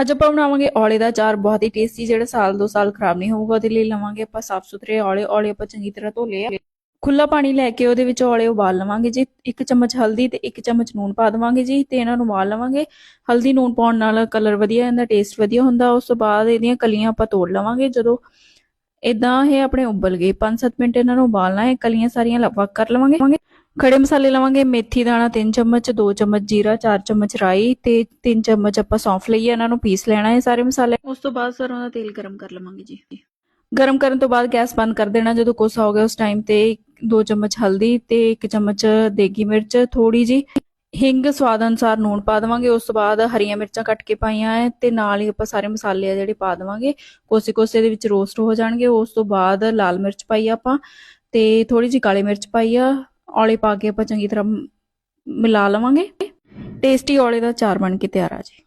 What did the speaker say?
ਅੱਜ ਆਪਾਂ ਬਣਾਵਾਂਗੇ ਔਲੇ ਦਾ ਚਾਰ ਬਹੁਤ ਹੀ ਟੇਸਟੀ ਜਿਹੜਾ ਸਾਲ ਦੋ ਸਾਲ ਖਰਾਬ ਨਹੀਂ ਹੋਊਗਾ, ਉਹਦੇ ਲਈ ਲਵਾਂਗੇ ਆਪਾਂ ਸਾਫ਼ ਸੁਥਰੇ ਔਲੇ ਔਲੇ ਆਪਾਂ ਚੰਗੀ ਤਰ੍ਹਾਂ ਧੋ ਲਏ ਆ। ਖੁੱਲਾ ਪਾਣੀ ਲੈ ਕੇ ਉਹਦੇ ਵਿੱਚ ਔਲੇ ਉਬਾਲ ਲਵਾਂਗੇ ਜੀ, ਇੱਕ ਚਮਚ ਹਲਦੀ ਤੇ ਇੱਕ ਚਮਚ ਨੂਨ ਪਾ ਦੇਵਾਂਗੇ ਜੀ, ਤੇ ਇਹਨਾਂ ਨੂੰ ਉਬਾਲ ਲਵਾਂਗੇ। ਹਲਦੀ, ਨੂਨ ਪਾਉਣ ਨਾਲ ਕਲਰ ਵਧੀਆ ਜਾਂਦਾ ਟੇਸਟ ਵਧੀਆ ਹੁੰਦਾ, ਉਸ ਤੋਂ ਬਾਅਦ ਇਹਦੀਆਂ ਕਲੀਆਂ ਆਪਾਂ ਤੋੜ ਲਵਾਂਗੇ, ਜਦੋਂ ਇਦਾਂ ਇਹ ਆਪਣੇ ਉਬਲ ਗਏ 5-7 ਮਿੰਟ ਇਹਨਾਂ ਨੂੰ ਉਬਾਲਣਾ ਹੈ, ਕਲੀਆਂ ਸਾਰੀਆਂ ਲਵਾ ਕਰ ਲਵਾਂਗੇ। ਖੜੇ ਮਸਾਲੇ ਲਵਾਂਗੇ ਮੇਥੀ ਦਾਣਾ 3 ਚਮਚ 2 ਚਮਚ ਜੀਰਾ 4 ਚਮਚ ਰਾਈ ਤੇ 3 ਚਮਚ ਆਪਾਂ ਸੌਂਫ ਲਈਏ ਇਹਨਾਂ ਨੂੰ ਪੀਸ ਲੈਣਾ ਹੈ ਸਾਰੇ ਮਸਾਲੇ। ਉਸ ਤੋਂ ਬਾਅਦ ਸਰੋਂ ਦਾ ਤੇਲ ਗਰਮ ਕਰ ਲਵਾਂਗੇ ਜੀ। ਗਰਮ ਕਰਨ ਤੋਂ ਬਾਅਦ ਗੈਸ ਬੰਦ ਕਰ ਦੇਣਾ ਜਦੋਂ ਕੋਸਾ ਹੋ ਗਿਆ ਉਸ ਟਾਈਮ ਤੇ 2 ਚਮਚ ਹਲਦੀ ਤੇ 1 ਚਮਚ ਦੇਗੀ ਮਿਰਚ ਥੋੜੀ ਜੀ ਹਿੰਗ ਸਵਾਦ ਅਨੁਸਾਰ ਨੂਣ ਪਾ ਦੇਵਾਂਗੇ ਉਸ ਤੋਂ ਬਾਅਦ ਹਰੀਆਂ ਮਿਰਚਾਂ ਕੱਟ ਕੇ ਪਾਈਆਂ ਹੈ ਤੇ ਨਾਲ ਹੀ ਆਪਾਂ ਸਾਰੇ ਮਸਾਲੇ ਆ ਜਿਹੜੇ ਪਾ ਦੇਵਾਂਗੇ ਕੋਸੇ ਕੋਸੇ ਦੇ ਵਿੱਚ ਰੋਸਟ ਹੋ ਜਾਣਗੇ। ਉਸ ਤੋਂ ਬਾਅਦ ਲਾਲ ਮਿਰਚ ਪਾਈ ਆਪਾਂ ਤੇ ਥੋੜੀ ਜਿਹੀ ਕਾਲੀ ਮਿਰਚ ਪਾਈ ਆ ਔਲੇ ਪਾ ਕੇ ਆਪਾਂ ਚੰਗੀ ਤਰ੍ਹਾਂ ਮਿਲਾ ਲਵਾਂਗੇ। ਟੇਸਟੀ ਔਲੇ ਦਾ ਚਾਰ ਬਣ ਕੇ ਤਿਆਰ ਆ ਜੀ।